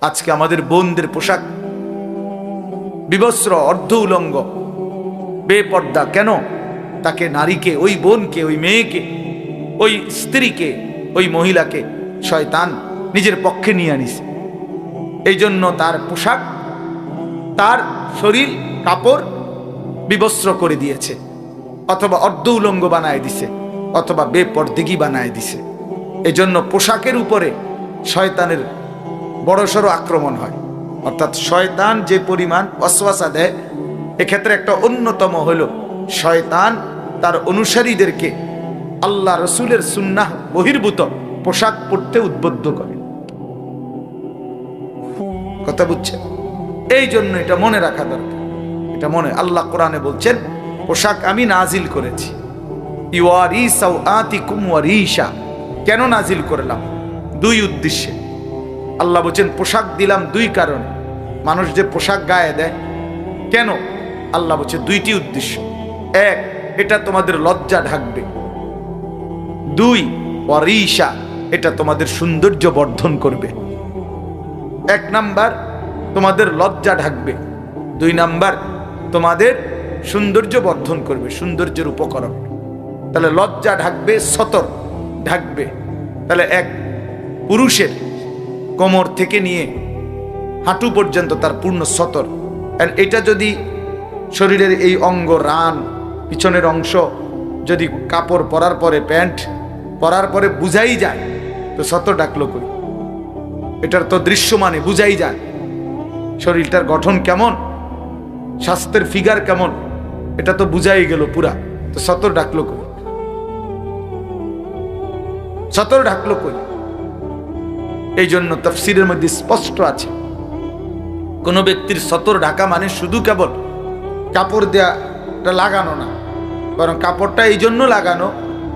আজকে আমাদের বোনদের পোশাক। বিবস্ত্র, অর্ধ উলঙ্গ, বেপর্দা, কেন? তাকে নারীকে, ওই বোনকে, ওই মেয়েকে, ওই স্ত্রীকে, ওই মহিলাকে শয়তান নিজের পক্ষে নিয়ে আনিছে এই জন্য তার পোশাক, তার শরীর, কাপড় বিবস্ত্র করে দিয়েছে, অথবা অর্ধ উলঙ্গ বানায় দিছে, অথবা বেপর্দিগি বানায় দিছে। এজন্য পোশাকের উপরে শয়তানের বড়সড় আক্রমণ হয়। অর্থাৎ শয়তান যে পরিমাণ অশ্বাসা দেয়, এক্ষেত্রে একটা অন্যতম হলো শয়তান তার অনুসারীদেরকে আল্লাহ রসুলের সুন্নাহ বহির্ভূত পোশাক পরতে উদ্বুদ্ধ করে। কথা বুঝছেন? এই জন্য এটা মনে রাখা দরকার। এটা মনে, আল্লাহ কোরআনে বলছেন, পোশাক আমি নাজিল করেছি। ইউয়ারি সাউআতিকুম ওয়ারিশা। কেন নাজিল করলাম? দুই উদ্দেশ্যে। আল্লাহ বলছেন, পোশাক দিলাম দুই কারণে। মানুষ যে পোশাক গায়ে দেয়, কেন? আল্লাহ বলছে, দুইটি উদ্দেশ্য। এক, এটা তোমাদের লজ্জা ঢাকবে। দুই ওয়ারিশা এটা তোমাদের সৌন্দর্য বর্ধন করবে। এক নাম্বার, তোমাদের লজ্জা ঢাকবে। দুই নাম্বার, তোমাদের সৌন্দর্য বর্ধন করবে, সৌন্দর্যের উপকরণ। তাহলে লজ্জা ঢাকবে, সতর ঢাকবে। তাহলে এক, পুরুষের কোমর থেকে নিয়ে হাঁটু পর্যন্ত তার পূর্ণ সতর। আর এটা যদি শরীরের এই অঙ্গ রান, পিছনের অংশ যদি কাপড় পরার পরে, প্যান্ট পরার পরে বুঝাই যায়, তো সতর ডাকলো করি এটার তো দৃশ্যমানে বুঝাই যায়, শরীরটার গঠন কেমন, স্বাস্থ্যের ফিগার কেমন, এটা তো বুঝাই গেল পুরা, তো সতর ডাকলো কই? সতর ডাকলো কই? এই জন্য তফসিরের মধ্যে স্পষ্ট আছে। কোন ব্যক্তির সতর ঢাকা মানে শুধু কেবল কাপড় দেয়াটা লাগানো না, বরং কাপড়টা এই জন্য লাগানো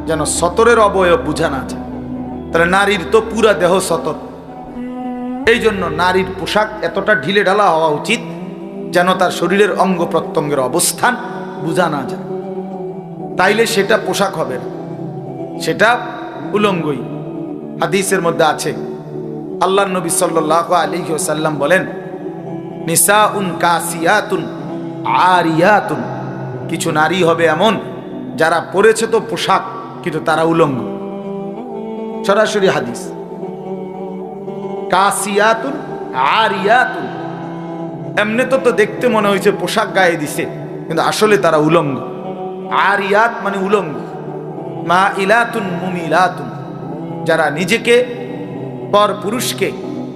যেন সতরের অবয়ব বোঝা না যায়। তাহলে নারীর তো পুরা দেহ সতর। এই জন্য নারীর পোশাক এতটা ঢিলে ঢালা হওয়া উচিত যেন তার শরীরের অঙ্গ প্রত্যঙ্গের অবস্থান বোঝা না যায়। তাইলে সেটা পোশাক হবে সেটা উলঙ্গই। হাদিসের মধ্যে আছে আল্লাহ নবী সাল্লাহ আলী সাল্লাম বলেন নিসা উন কাসিয়াতুন আরিয়াতুন। কিছু নারী হবে এমন, যারা পরেছে তো পোশাক, কিন্তু তারা উলঙ্গ। সরাসরি হাদিস। কাসিয়াতুন আরিয়াতুন। এমনি তো তো দেখতে মনে হয়েছে পোশাক গায়ে দিছে, কিন্তু আসলে তারা উলঙ্গ। আরিয়াত মানে উলঙ্গ। মা ইলাতুন মুমিলাতুন। যারা নিজেকে পর পুরুষকে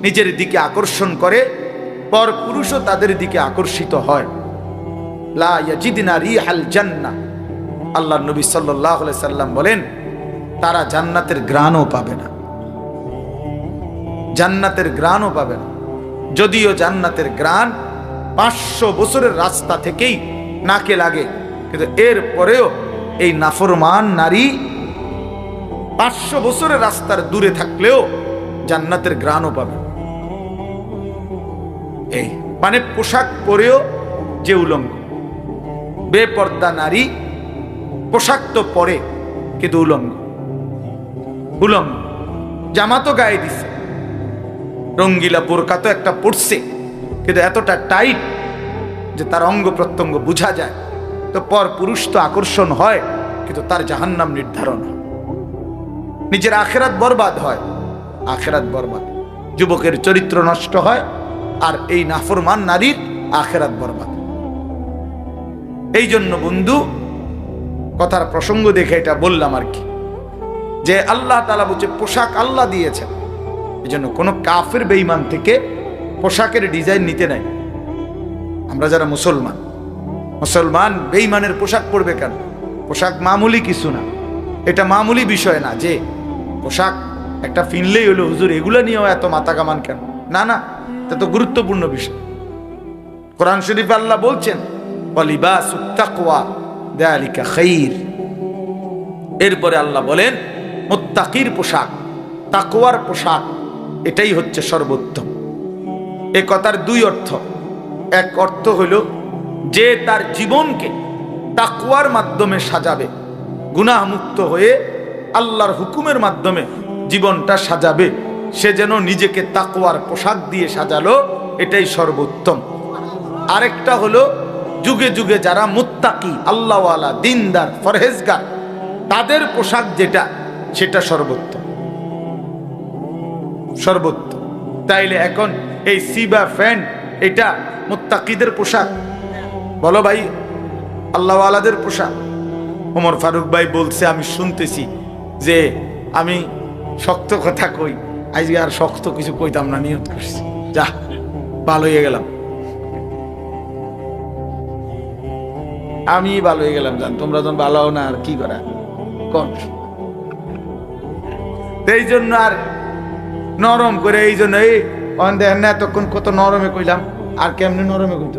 নিজের দিকে আকর্ষণ করে, পর পুরুষও তাদের দিকে আকর্ষিত হয়। লা আল্লাহ নবী আলাইহি সাল্লাম বলেন, তারা জান্নাতের গ্রাণও পাবে না। জান্নাতের গ্রাণও পাবে না। যদিও জান্নাতের গ্রাণ পাঁচশো বছরের রাস্তা থেকেই নাকে লাগে, কিন্তু এর পরেও এই নাফরমান নারী পাঁচশো বছরের রাস্তার দূরে থাকলেও জান্নাতের গ্রাণও পাবে। এই মানে পোশাক পরেও যে উলঙ্গ। বেপর্দা নারী, পোশাক তো পরে, কিন্তু উলঙ্গ। উলঙ্গ। জামা তো গায়ে দিছে। রঙ্গিলা বোরকা তো একটা পড়ছে কিন্তু এতটা টাইট যে তার অঙ্গ প্রত্যঙ্গ বোঝা যায়। তো পর পুরুষ তো আকর্ষণ হয়, কিন্তু তার জাহান্নাম নির্ধারণ হয়। নিজের আখেরাত বরবাদ হয়। আখেরাত বরবাদ। যুবকের চরিত্র নষ্ট হয় আর এই নাফরমান নারীর আখেরাত বরবাদ। এই জন্য বন্ধু, কথার প্রসঙ্গ দেখে এটা বললাম আর কি। যে আল্লাহ তালা বলছে, পোশাক আল্লাহ দিয়েছেন। এই জন্য কোনো কাফের বেইমান থেকে পোশাকের ডিজাইন নিতে নাই। আমরা যারা মুসলমান মুসলমান বেইমানের পোশাক পরবে কেন? পোশাক মামুলি কিছু না। এটা মামুলি বিষয় না যে পোশাক একটা ফিনলেই হলো, হুজুর, এগুলো নিয়েও এত মাথা কামান কেন? না না এটা তো গুরুত্বপূর্ণ বিষয়। কোরআন শরীফ আল্লাহ বলছেন এরপরে আল্লাহ বলেন, মোত্তাকির পোশাক, তাকওয়ার পোশাক, এটাই হচ্ছে সর্বোত্তম। এ কথার দুই অর্থ। এক অর্থ হইল যে তার জীবনকে তাকওয়ার মাধ্যমে সাজাবে, গুনাহমুক্ত হয়ে আল্লাহর হুকুমের মাধ্যমে জীবনটা সাজাবে। সে যেন নিজেকে তাকওয়ার পোশাক দিয়ে সাজালো, এটাই সর্বোত্তম। আরেকটা হলো, যুগে যুগে যারা মুত্তাকি, আল্লাহওয়ালা, দিনদার ফরহেজগার তাদের পোশাক যেটা, সেটা সর্বোত্তম। সর্বোত্তম। তাইলে এখন এই সিবা ফ্যান এটা মুত্তাকিদের পোশাক। বলো ভাই, আল্লাহওয়ালাদের পোশাক। ওমর ফারুক ভাই বলছে, আমি শুনতেছি যে আমি শক্ত কথা কই। আজকে আর শক্ত কিছু কইতাম না, নিয়ত করছি। যা, ভালো হয়ে গেলাম। আমি ভালো হয়ে গেলাম, জান। তোমরা যখন ভালো হও না, আর কি করা? কর এই জন্য আর নরম করে, এই জন্য, এই দেখেন না, এতক্ষণ কত নরমে কইলাম, আর কেমনি নরমে কইত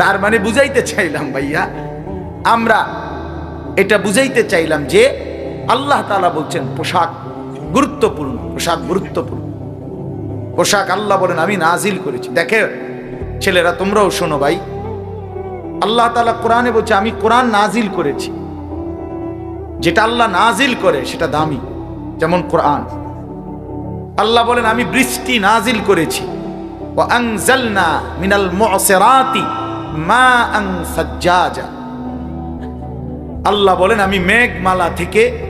তার মানে বুঝাইতে চাইলাম, ভাইয়া। আমরা এটা বুঝাইতে চাইলাম যে আল্লাহ তাআলা বলছেন, পোশাক গুরুত্বপূর্ণ পোশাক গুরুত্বপূর্ণ। পোশাক আল্লাহ বলেন, আমি নাজিল করেছি। দেখে ছেলেরা, তোমরাও শোনো ভাই। আল্লাহ তাআলা কোরআনে বলছে, আমি কোরআন নাজিল করেছি। যেটা আল্লাহ নাজিল করে, সেটা দামি, যেমন কোরআন। আল্লাহ বলেন, আমি বৃষ্টি নাজিল করেছি। মিনাল মা আং আল্লাহ বলেন, আমি মেঘমালা থেকে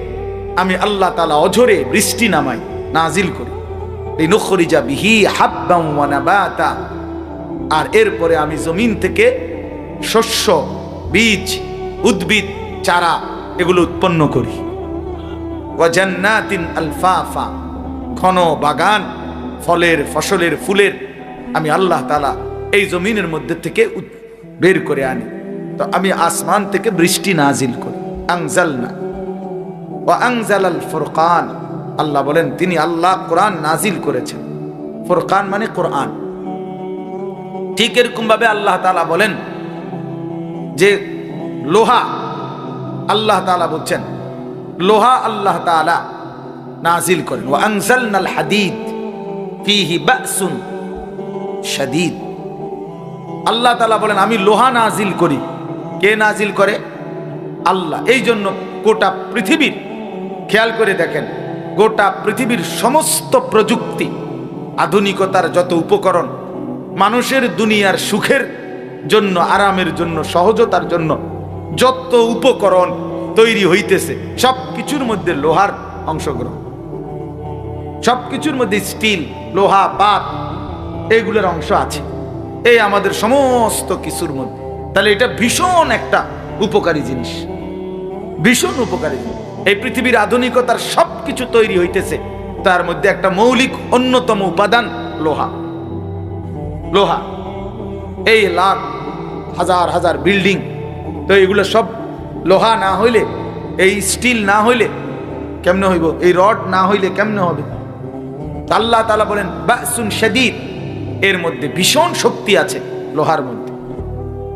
আমি আল্লাহ তালা অঝরে বৃষ্টি নামাই, নাজিল করি। লিনুখরিজা বিহি হাব্বাম ওয়া নাবাতা। আর এরপরে আমি জমিন থেকে শস্য, বীজ, উদ্ভিদ, চারা এগুলো উৎপন্ন করি। ওয়াজান্নাতিন আলফাফা। ঘন বাগান, ফলের, ফসলের, ফুলের আমি আল্লাহ তালা এই জমিনের মধ্যে থেকে বের করে আনি। তো আমি আসমান থেকে বৃষ্টি নাজিল করি। আংজাল না আংজাল আল ফুরকান। আল্লাহ বলেন, তিনি আল্লাহ কোরআন নাজিল করেছেন। ফুরকান মানে কোরআন। ঠিক এরকম ভাবে আল্লাহ তালা বলেন যে লোহা আল্লাহ তাআলা বলছেন লোহা আল্লাহ তাআলা নাজিল করেন। ও ওয়া আনজালনাল হাদিদ ফিহি বাসুন শাদীদ। আল্লাহ তালা বলেন, আমি লোহা নাজিল করি। কে নাজিল করে? আল্লাহ। এই জন্য গোটা পৃথিবীর খেয়াল করে দেখেন, গোটা পৃথিবীর সমস্ত প্রযুক্তি, আধুনিকতার যত উপকরণ, মানুষের দুনিয়ার সুখের জন্য, আরামের জন্য, সহজতার জন্য যত উপকরণ তৈরি হইতেছে সব কিছুর মধ্যে লোহার অংশগ্রহণ সব কিছুর মধ্যে স্টিল, লোহা পাত এগুলোর অংশ আছে। এই আমাদের সমস্ত কিছুর মধ্যে। তাহলে এটা ভীষণ একটা উপকারী জিনিস। ভীষণ উপকারী জিনিস। এই পৃথিবীর আধুনিকতার সব কিছু তৈরি হইতেছে। তার মধ্যে একটা মৌলিক অন্যতম উপাদান লোহা। লোহা। এই লাখ, হাজার হাজার বিল্ডিং। তো এগুলো সব লোহা না হইলে, এই স্টিল না হইলে কেমনে হইব? এই রড না হইলে কেমনে হবে? আল্লাহ তালা বলেন, বাসুন সেদিন এর মধ্যে ভীষণ শক্তি আছে লোহার মধ্যে।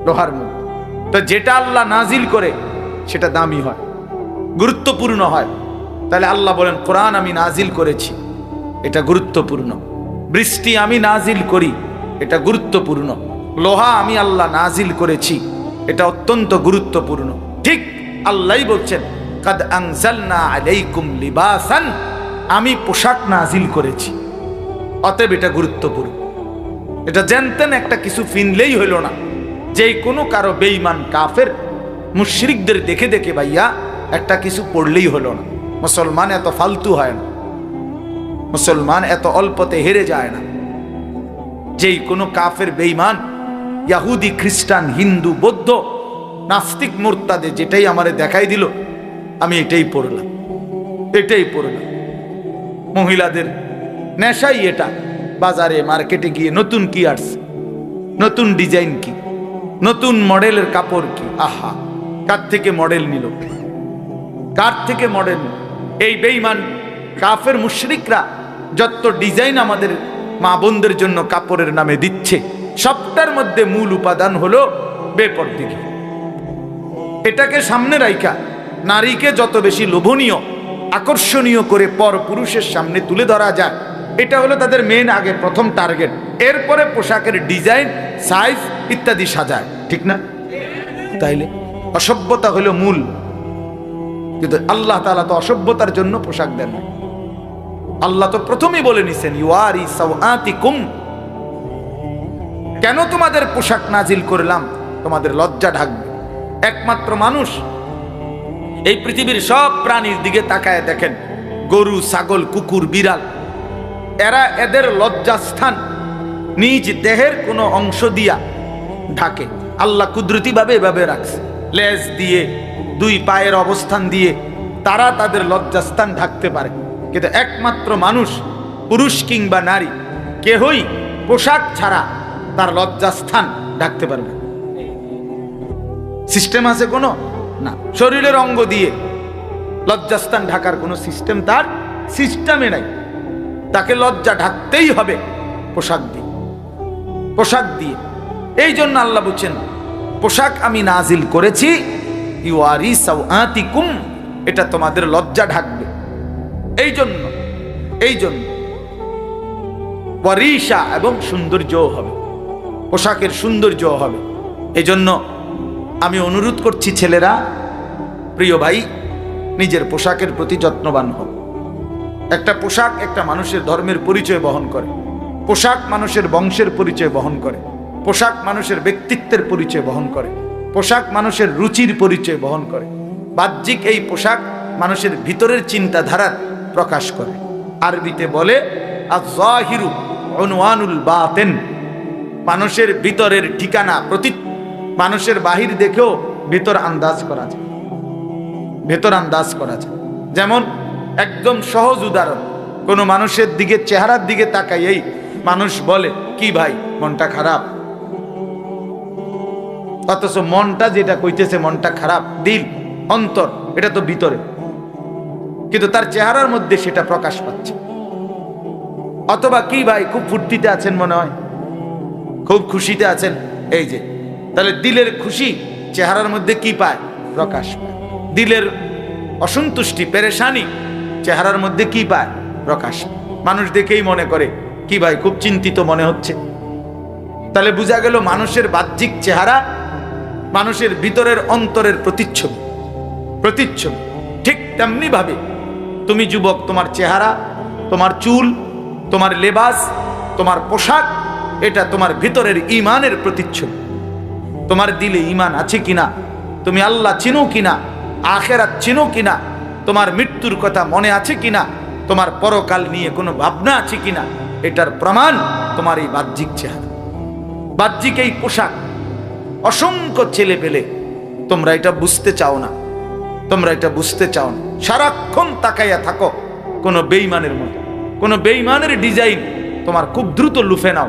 লোহার মধ্যে। তো যেটা আল্লাহ নাজিল করে, সেটা দামি হয়। গুরুত্বপূর্ণ হয়। তাহলে আল্লাহ বলেন, কোরআন আমি নাজিল করেছি, এটা গুরুত্বপূর্ণ। বৃষ্টি আমি নাজিল করি, এটা গুরুত্বপূর্ণ। লোহা আমি আল্লাহ নাজিল করেছি, এটা অত্যন্ত গুরুত্বপূর্ণ। ঠিক আল্লাহই বলছেন, কাদ আলাইকুম লিবাসান, আমি পোশাক নাজিল করেছি। অতএব এটা গুরুত্বপূর্ণ। এটা জানতেন একটা কিছু ফিনলেই হইল না। যে কোনো কারও বেইমান কাফের, মুশরিকদের দেখে দেখে ভাইয়া একটা কিছু পড়লেই হলো না। মুসলমান এত ফালতু হয় না। মুসলমান এত অল্পতে হেরে যায় না। যেই কোনো কাফের বেইমান ইয়াহুদি, খ্রিস্টান, হিন্দু, বৌদ্ধ, নাস্তিক, মোর্তাদে যেটাই আমারে দেখাই দিল, আমি এটাই পড়লাম। এটাই পড়লাম। মহিলাদের নেশাই এটা। বাজারে মার্কেটে গিয়ে নতুন কি আসছে নতুন ডিজাইন কি? নতুন মডেলের কাপড় কি? আহা, কার থেকে মডেল নিল? কার থেকে মডেল এই বেইমান কাফের মুশরিকরা যত ডিজাইন আমাদের মা বোনদের জন্য কাপড়ের নামে দিচ্ছে, সবটার মধ্যে মূল উপাদান হলো বেপরদিগি। এটাকে সামনে রাইখা, নারীকে যত বেশি লোভনীয়, আকর্ষণীয় করে পর পুরুষের সামনে তুলে ধরা যায়। এটা হলো তাদের মেন আগে প্রথম টার্গেট এরপরে পোশাকের ডিজাইন সাইজ ইত্যাদি সাজায়। ঠিক না? তাইলে অসভ্যতা হলো মূল। কিন্তু আল্লাহ তাআলা তো অসভ্যতার জন্য পোশাক দেন আল্লাহ তো প্রথমেই বলে নিছেন ইউআরি সাওআতিকুম কেন তোমাদের পোশাক নাজিল করলাম? তোমাদের লজ্জা ঢাকবে। একমাত্র মানুষ এই পৃথিবীর সব প্রাণীর দিকে তাকায় দেখেন, গরু, ছাগল, কুকুর, বিড়াল। এরা এদের লজ্জাস্থান, নিজ দেহের কোনো অংশ দিয়া ঢাকে। আল্লাহ কুদরতিভাবে এভাবে রাখছে। লেজ দিয়ে দুই পায়ের অবস্থান দিয়ে তারা তাদের লজ্জাস্থান ঢাকতে পারে। কিন্তু একমাত্র মানুষ, পুরুষ কিংবা নারী, কেহই পোশাক ছাড়া তার লজ্জাস্থান ঢাকতে পারবে। সিস্টেম আছে কোনো? না। শরীরের অঙ্গ দিয়ে লজ্জাস্থান ঢাকার কোনো সিস্টেম তার সিস্টেমে নাই। তাকে লজ্জা ঢাকতেই হবে পোশাক দিয়ে। পোশাক দিয়ে। এই জন্য আল্লাহ বলছেন, পোশাক আমি নাজিল করেছি এটা তোমাদের লজ্জা ঢাকবে। এই জন্য এই জন্য ওয়ারিসা এবং সৌন্দর্যও হবে, পোশাকের সৌন্দর্য হবে। এই জন্য আমি অনুরোধ করছি ছেলেরা, প্রিয় ভাই, নিজের পোশাকের প্রতি যত্নবান হোক একটা পোশাক একটা মানুষের ধর্মের পরিচয় বহন করে। পোশাক মানুষের বংশের পরিচয় বহন করে। পোশাক মানুষের ব্যক্তিত্বের পরিচয় বহন করে। পোশাক মানুষের রুচির পরিচয় বহন করে। বাহ্যিক এই পোশাক মানুষের ভিতরের চিন্তাধারার প্রকাশ করে। আরবিতে বলে বাতেন। মানুষের ভিতরের ঠিকানা প্রতি মানুষের বাহির দেখেও ভিতর আন্দাজ করা যায়। ভেতর আন্দাজ করা যায়। যেমন, একদম সহজ উদাহরণ, কোনো মানুষের দিকে, চেহারার দিকে তাকাইয়েই মানুষ বলে, কি ভাই, মনটা খারাপ? অথচ মনটা যেটা কইতেছে, মনটা খারাপ, দিল, অন্তর, এটা তো ভিতরে। কিন্তু তার চেহারার মধ্যে সেটা প্রকাশ পাচ্ছে। অথবা কি ভাই, খুব ফুর্তিতে আছেন মনে হয়? খুব খুশিতে আছেন? এই যে, তাহলে দিলের খুশি চেহারার মধ্যে কি পায়? প্রকাশ দিলের অসন্তুষ্টি, পেরেশানি চেহারার মধ্যে কি পায়? প্রকাশ মানুষ দেখেই মনে করে, কি ভাই, খুব চিন্তিত মনে হচ্ছে। তাহলে বোঝা গেল মানুষের বাহ্যিক চেহারা মানুষের ভিতরের অন্তরের প্রতিচ্ছবি। প্রতিচ্ছবি। ঠিক তেমনি ভাবে তুমি যুবক, তোমার চেহারা, তোমার চুল, তোমার লেবাস, তোমার পোশাক, এটা তোমার ভিতরের ইমানের প্রতিচ্ছবি। তোমার দিলে ইমান আছে কিনা, তুমি আল্লাহ চিনো কিনা, আখেরাত চিনো কিনা, তোমার মৃত্যুর কথা মনে আছে কিনা, তোমার পরকাল নিয়ে কোনো ভাবনা আছে কিনা, এটার প্রমাণ তোমার এই বাহ্যিক চেহারা। বাহ্যিক এই পোশাক অসংখ্য ছেলে পেলে, তোমরা এটা বুঝতে চাও না। তোমরা এটা বুঝতে চাও না। সারাক্ষণ তাকাইয়া থাকো কোনো বেইমানের মতো। কোনো বেইমানের ডিজাইন তোমার খুব দ্রুত লুফে নাও,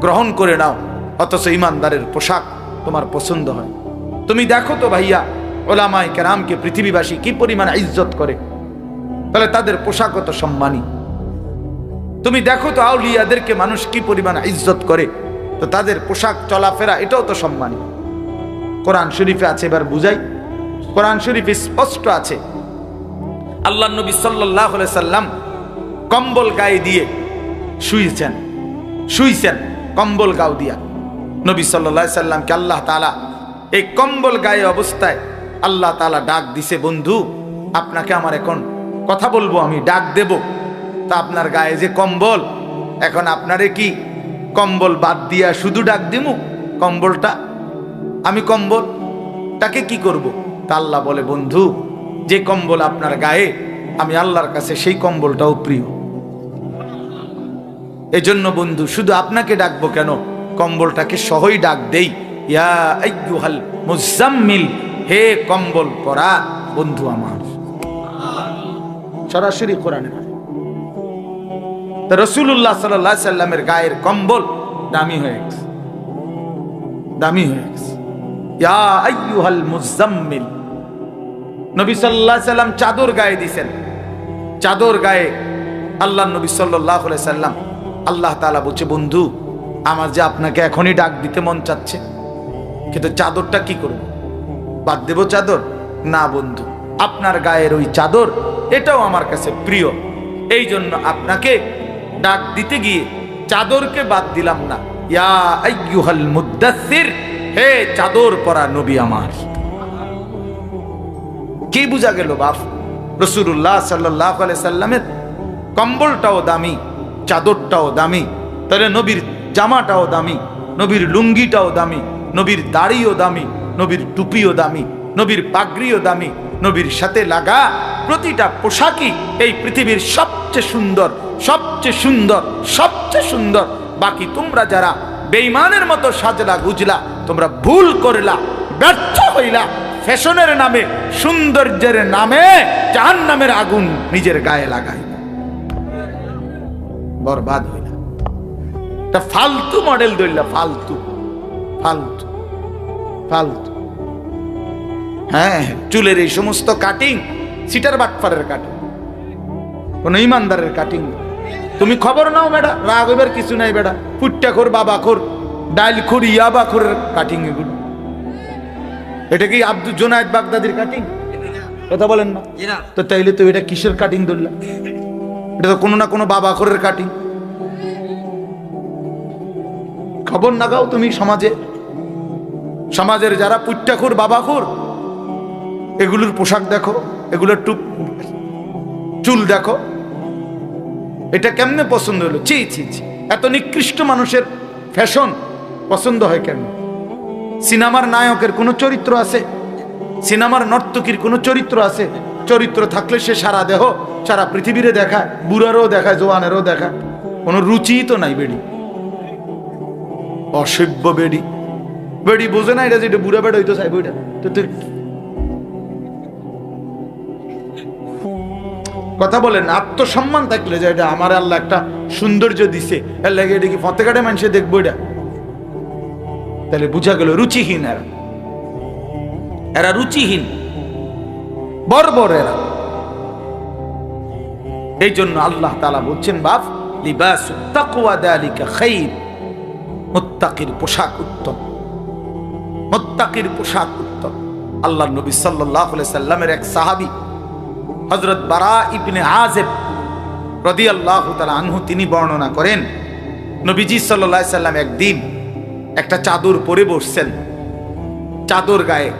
গ্রহণ করে নাও, অথচ ইমানদারের পোশাক তোমার পছন্দ হয়। তুমি দেখো তো ভাইয়া ওলামাই কেরামকে পৃথিবীবাসী কি পরিমাণ ইজ্জত করে। তাহলে তাদের পোশাক কত সম্মানী। তুমি দেখো তো আউলিয়াদেরকে মানুষ কি পরিমাণ ইজ্জত করে। তো তাদের পোশাক চলাফেরা, এটাও তো সম্মানী। কোরআন শরীফে আছে, এবার বুঝাই। কোরআন শরীফে স্পষ্ট আছে। আল্লাহ নবী সাল্লাহ সাল্লাম কম্বল গায়ে দিয়ে শুয়েছেন শুইছেন, কম্বল গাও দিয়া। নবী সাল্লা সাল্লামকে আল্লাহ তালা এই কম্বল গায়ে অবস্থায় আল্লাহ তালা ডাক দিছে, বন্ধু, আপনাকে আমার এখন কথা বলব, আমি ডাক দেব। তা আপনার গায়ে যে কম্বল, এখন আপনারে কি কম্বল বাদ দিয়া শুধু ডাক দিমু? কম্বলটা? আমি কম্বল? তাকে কি করব? তা আল্লাহ বলে, বন্ধু, যে কম্বল আপনার গায়ে, আমি আল্লাহর কাছে সেই কম্বলটাও প্রিয়। এজন্য বন্ধু, শুধু আপনাকে ডাকবো কেন? কম্বলটাকে সহই ডাক দেই। ইয়া আইয়ুহাল মুজাম্মিল, হে কম্বল পরা বন্ধু আমার। সরাসরি কোরআনে রসুল্লাহ সাল্লাহ সাল্লামের গায়ের কম্বল দামি হয়ে গেছে। দামি হয়ে গেছে। ইয়া আইয়ুহাল মুজাম্মিল নবী সাল্লাম চাদর গায়ে দিছেন চাদর গায়ে আল্লাহ আল্লাহ বলছে, বন্ধু, আমার যে আপনাকে এখনই ডাক দিতে মন চাচ্ছে, কিন্তু চাদরটা কি করব? বাদ দেব চাদর? না বন্ধু, আপনার গায়ের ওই চাদর, এটাও আমার কাছে প্রিয়। এই জন্য আপনাকে ডাক দিতে গিয়ে চাদরকে বাদ দিলাম না। হে চাদর পরা নবী আমার। কি বোঝা গেল বাপ? রসুল্লাহ সাল্লাহ সাল্লামের কম্বলটাও দামি, চাদরটাও দামি, তাহলে নবীর জামাটাও দামি, নবীর লুঙ্গিটাও দামি, নবীর দাড়িও দামি, নবীর টুপিও দামি, নবীর পাগড়িও দামি, নবীর সাথে লাগা প্রতিটা পোশাকই এই পৃথিবীর সবচেয়ে সুন্দর সবচেয়ে সুন্দর সবচেয়ে সুন্দর। বাকি তোমরা যারা বেইমানের মতো সাজলা গুজলা, তোমরা ভুল করলা, ব্যর্থ হইলা, ফ্যাশনের নামে, সৌন্দর্যের নামে জাহান নামের আগুন নিজের গায়ে লাগাই বরবাদ হইলা। এটা ফালতু মডেল ধরলা, ফালতু ফালতু ফালতু। হ্যাঁ চুলের এই সমস্ত কাটিং সিটার বাটফারের কাটিং কোন ইমানদারের কাটিং তুমি খবর নাও বেটা। রাগ হইবার কিছু নাই বেটা। ফুটটা খোর বাবা খোর ডাইল খোর ইয়াবা খোরের কাটিং এগুলো। এটা কি আব্দুল জোনায়েদ বাগদাদির কাটিং কথা বলেন না। তো তাইলে তো এটা কিসের কাটিং ধরলাম এটা তো কোনো না কোনো বাবা খোরের কাটিং খবর না নাগাও তুমি সমাজে। সমাজের যারা পুট্টাখুর বাবাখুর এগুলোর পোশাক দেখো এগুলোর টুপ চুল দেখো। এটা কেমনে পছন্দ হলো? ছি ছি ছি। এত নিকৃষ্ট মানুষের ফ্যাশন পছন্দ হয় কেন? সিনেমার নায়কের কোনো চরিত্র আছে? সিনেমার নর্তকীর কোনো চরিত্র আছে? চরিত্র থাকলে সে সারা দেহ, সারা পৃথিবীরে দেখায়, বুড়ারও দেখায়, জোয়ানেরও দেখায়। কোনো রুচিই তো নাই বেড়ি। অসভ্য বেড়ি। বেড়ি বোঝে না এটা যেটা বুড়া বেড়া হইতো চাইব এটা। তো তুই কথা বলেন, আত্মসম্মান থাকলে যে এটা আমার আল্লাহ একটা সৌন্দর্য দিছে। এর এটা কি ফতে কাটে মানুষে দেখব এটা? তাহলে বুঝা গেল রুচিহীন এরা। এরা রুচিহীন। বর্বর এরা। এই জন্য আল্লাহ তালা বলছেন, বাপ, লিবাস মোত্তাকির পোশাক উত্তম। মোত্তাকির পোশাক উত্তম। আল্লাহ নবী সাল্লাহ সাল্লামের এক সাহাবি হজরত বারা ইবনে আজেব রদি আল্লাহ আনহু তিনি বর্ণনা করেন, নবীজি সাল্লাহ সাল্লাম একদিন একটা চাদর পরে বসছেন, চাদর গায়ে।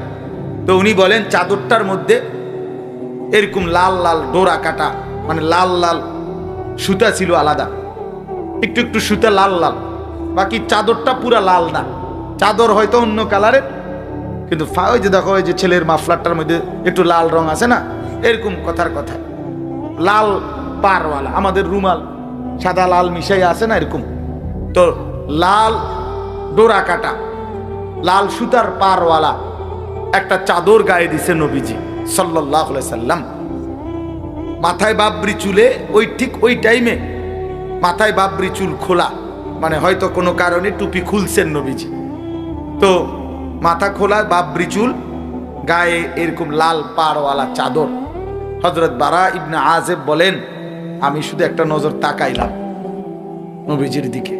তো উনি বলেন, চাদরটার মধ্যে এরকম লাল লাল ডোরা কাটা মানে লাল লাল সুতা ছিল আলাদা, একটু একটু সুতা লাল লাল, বাকি চাদরটা পুরা লাল না। চাদর হয়তো অন্য কালারের কিন্তু ওই যে দেখো, ওই যে ছেলের মাফলারটার মধ্যে একটু লাল রং আছে না? এরকম কথার কথা। লাল পারওয়ালা, আমাদের রুমাল, সাদা, লাল মিশাই আছে না এরকম? তো লাল ডোরা কাটা, লাল সুতার পারওয়ালা একটা চাদর গায়ে দিছে নবীজি সাল্লাম। মাথায় বাবরি চুলে ওই ঠিক ওই টাইমে মাথায় বাবরি চুল খোলা মানে হয়তো কোনো কারণে টুপি খুলছেন নবীজি। তো মাথা খোলা, বাবরি চুল, গায়ে এরকম লাল পাড়ওয়ালা চাদর। হজরত বারা ইবনে আজেব বলেন আমি শুধু একটা নজর তাকাইলাম নবীজির দিকে।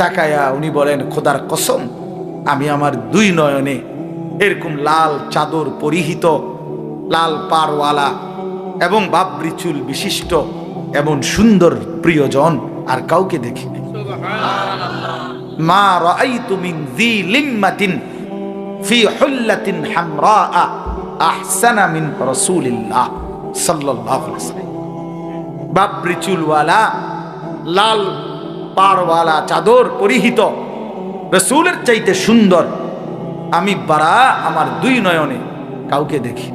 তাকায়া উনি বলেন খোদার কসম আমি আমার দুই নয়নে এরকম লাল চাদর পরিহিত লাল পারওয়ালা এবং বাবরি চুল বিশিষ্ট এমন সুন্দর প্রিয়জন আর কাউকে দেখিনি। মা রাআইতু মিন যী লিম্মাতিন ফি হুল্লাতিন হামরা আহসানা মিন রাসূলিল্লাহ। লাল পাড়ওয়ালা চাদর পরিহিত। রসুলের চাইতে সুন্দর। আমি বারা আমার দুই নয়নে কাউকে দেখি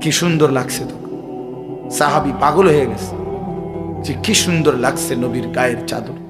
কি সুন্দর লাগছে তো। সাহাবি পাগল হয়ে গেছে। যে কি সুন্দর লাগছে নবীর গায়ের চাদর।